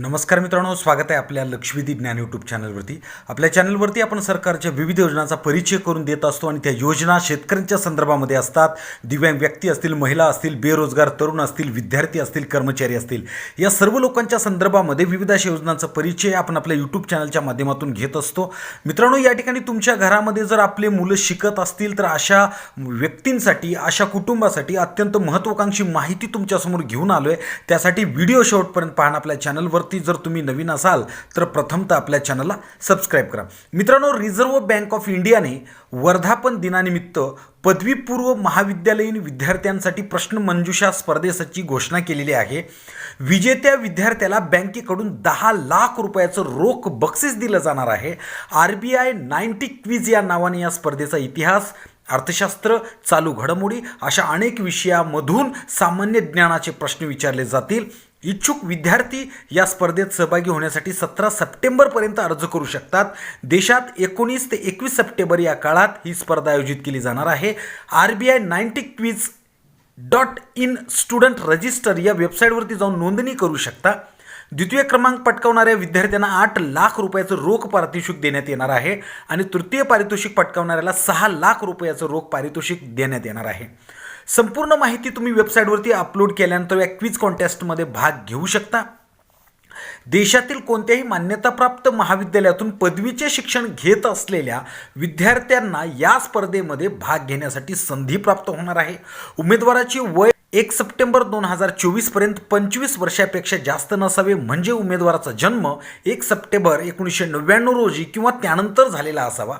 नमस्कार मित्रांनो स्वागत आहे आपल्या लक्ष्मीदी ज्ञान यूट्यूब चॅनलवरती आपल्या चॅनलवरती आपण सरकारच्या विविध योजनांचा परिचय करून देत असतो आणि त्या योजना शेतकऱ्यांच्या संदर्भामध्ये असतात. दिव्यांग व्यक्ती असतील महिला असतील बेरोजगार तरुण असतील विद्यार्थी असतील कर्मचारी असतील. या सर्व लोकांच्या संदर्भामध्ये विविध अशा योजनांचा परिचय आपण आपल्या यूट्यूब चॅनलच्या माध्यमातून घेत असतो. मित्रांनो या ठिकाणी तुमच्या घरामध्ये जर आपले मुलं शिकत असतील तर अशा व्यक्तींसाठी अशा कुटुंबासाठी अत्यंत महत्त्वाकांक्षी माहिती तुमच्यासमोर घेऊन आलो आहे त्यासाठी व्हिडिओ शेवटपर्यंत पाहणं आपल्या चॅनलवर चॅनलवरती जर तुम्ही नवीन असाल तर प्रथमतः आपल्या चॅनलला सबस्क्राईब करा. मित्रांनो रिझर्व्ह बँक ऑफ इंडियाने वर्धापन दिनानिमित्त पदवीपूर्व महाविद्यालयीन विद्यार्थ्यांसाठी प्रश्न मंजुषा स्पर्धेसाठी घोषणा केलेली आहे. विजेत्या विद्यार्थ्याला बँकेकडून दहा लाख रुपयाचं रोख बक्षीस दिलं जाणार आहे. R B I ninety quiz या नावाने या स्पर्धेचा इतिहास अर्थशास्त्र चालू घडामोडी अशा अनेक विषयामधून सामान्य ज्ञानाचे प्रश्न विचारले जातील. इच्छुक विद्यार्थी या स्पर्धेत सहभागी होण्यासाठी सतरा सप्टेंबरपर्यंत अर्ज करू शकतात. देशात एकोणीस ते एकवीस सप्टेंबर या काळात ही स्पर्धा आयोजित केली जाणार आहे. R B I ninety quiz dot in student register या वेबसाईटवरती जाऊन नोंदणी करू शकता. द्वितीय क्रमांक पटकावणाऱ्या विद्यार्थ्यांना आठ लाख रुपयाचं रोख पारितोषिक देण्यात येणार आहे आणि तृतीय पारितोषिक पटकावणाऱ्याला सहा लाख रुपयाचं रोख पारितोषिक देण्यात येणार आहे. संपूर्ण माहिती तुम्ही वेबसाईटवरती अपलोड केल्यानंतर या क्विज कॉन्टेस्टमध्ये भाग घेऊ शकता. देशातील कोणत्याही मान्यताप्राप्त महाविद्यालयातून पदवीचे शिक्षण घेत असलेल्या विद्यार्थ्यांना या स्पर्धेमध्ये भाग घेण्यासाठी संधी प्राप्त होणार आहे. उमेदवाराची वय एक सप्टेंबर दोन हजार चोवीसपर्यंत पंचवीस वर्षापेक्षा जास्त नसावे म्हणजे उमेदवाराचा जन्म एक सप्टेंबर एकोणीसशे नव्याण्णव रोजी किंवा त्यानंतर झालेला असावा.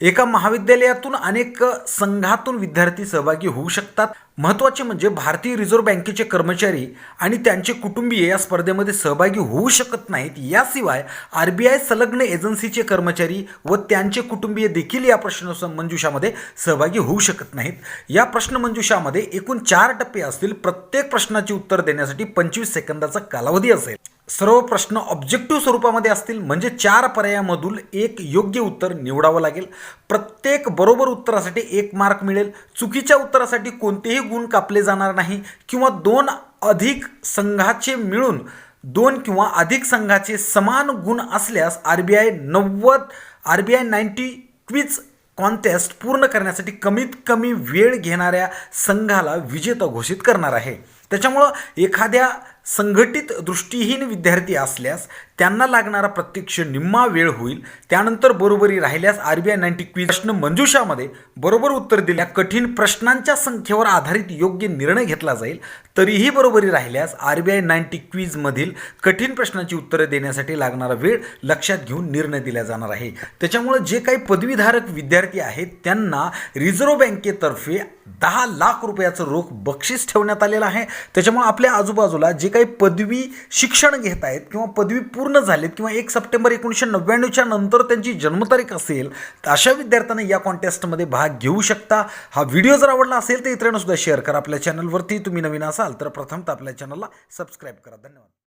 एका महाविद्यालयातून अनेक संघातून विद्यार्थी सहभागी होऊ शकतात. महत्त्वाचे म्हणजे भारतीय रिझर्व्ह बँकेचे कर्मचारी आणि त्यांचे कुटुंबीय या स्पर्धेमध्ये सहभागी होऊ शकत नाहीत. याशिवाय आर बी आय संलग्न एजन्सीचे कर्मचारी व त्यांचे कुटुंबीय देखील या प्रश्न मंजुषामध्ये सहभागी होऊ शकत नाहीत. या प्रश्न मंजुषामध्ये एकूण चार टप्पे असतील. प्रत्येक प्रश्नाचे उत्तर देण्यासाठी पंचवीस सेकंदाचा कालावधी असेल. सर्व प्रश्न ऑब्जेक्टिव्ह स्वरूपामध्ये असतील म्हणजे चार पर्यायामधून एक योग्य उत्तर निवडावं लागेल. प्रत्येक बरोबर उत्तरासाठी एक मार्क मिळेल. चुकीच्या उत्तरासाठी कोणतेही गुण कापले जाणार नाही किंवा दोन अधिक संघाचे मिळून दोन किंवा अधिक संघाचे समान गुण असल्यास आर बी आय नव्वद R B I ninety quiz contest पूर्ण करण्यासाठी कमीत कमी वेळ घेणाऱ्या संघाला विजेता घोषित करणार आहे. त्याच्यामुळं एखाद्या संघटित दृष्टीहीन विद्यार्थी असल्यास त्यांना लागणारा प्रत्यक्ष निम्मा वेळ होईल. त्यानंतर बरोबरी राहिल्यास R B I ninety quiz प्रश्न मंजुषामध्ये बरोबर उत्तर दिल्या कठीण प्रश्नांच्या संख्येवर आधारित योग्य निर्णय घेतला जाईल. तरीही बरोबरी राहिल्यास आर बी आय नाईन्टी क्वीजमधील कठीण प्रश्नांची उत्तरं देण्यासाठी लागणारा वेळ लक्षात घेऊन निर्णय दिला जाणार आहे. त्याच्यामुळं जे काही पदवीधारक विद्यार्थी आहेत त्यांना रिझर्व्ह बँकेतर्फे दहा लाख रुपयाचं रोख बक्षीस ठेवण्यात आलेलं आहे. त्याच्यामुळे आपल्या आजूबाजूला जे काही पदवी शिक्षण घेत आहेत किंवा पदवी पूर्ण झालेत किंवा एक सप्टेंबर एकोणीसशे नव्याण्णवच्या नंतर त्यांची जन्मतारीख असेल तर अशा विद्यार्थ्यांना या कॉन्टेस्टमध्ये भाग घेऊ शकता. हा व्हिडिओ जर आवडला असेल तर इतरांना सुद्धा शेअर करा. आपल्या चॅनलवरती तुम्ही नवीन असाल तर प्रथमतः आपल्या चॅनलला सबस्क्राईब करा. धन्यवाद.